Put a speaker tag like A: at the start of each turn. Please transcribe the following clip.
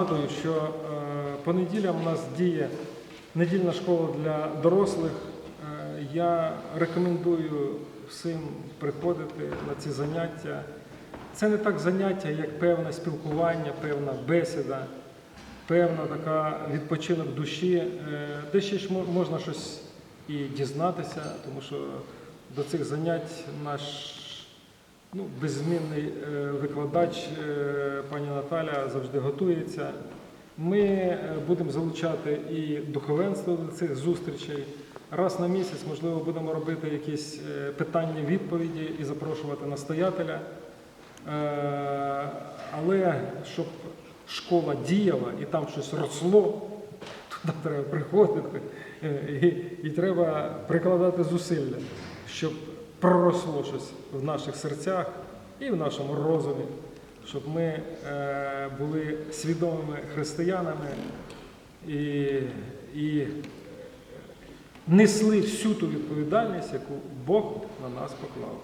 A: нагадую, що е, по неділям у нас діє недільна школа для дорослих. Е, Я рекомендую всім приходити на ці заняття. Це не так заняття, як певне спілкування, певна бесіда, певна така відпочинок душі, е, де ще ж можна щось і дізнатися, тому що до цих занять наш ну, беззмінний викладач, пані Наталя, завжди готується. Ми е, будемо залучати і духовенство до цих зустрічей. Раз на місяць, можливо, будемо робити якісь е, питання, відповіді і запрошувати настоятеля. Е, Але щоб школа діяла і там щось росло, туди треба приходити і, і треба прикладати зусилля, щоб проросло щось в наших серцях і в нашому розумі, щоб ми е, були свідомими християнами і, і несли всю ту відповідальність, яку Бог на нас поклав.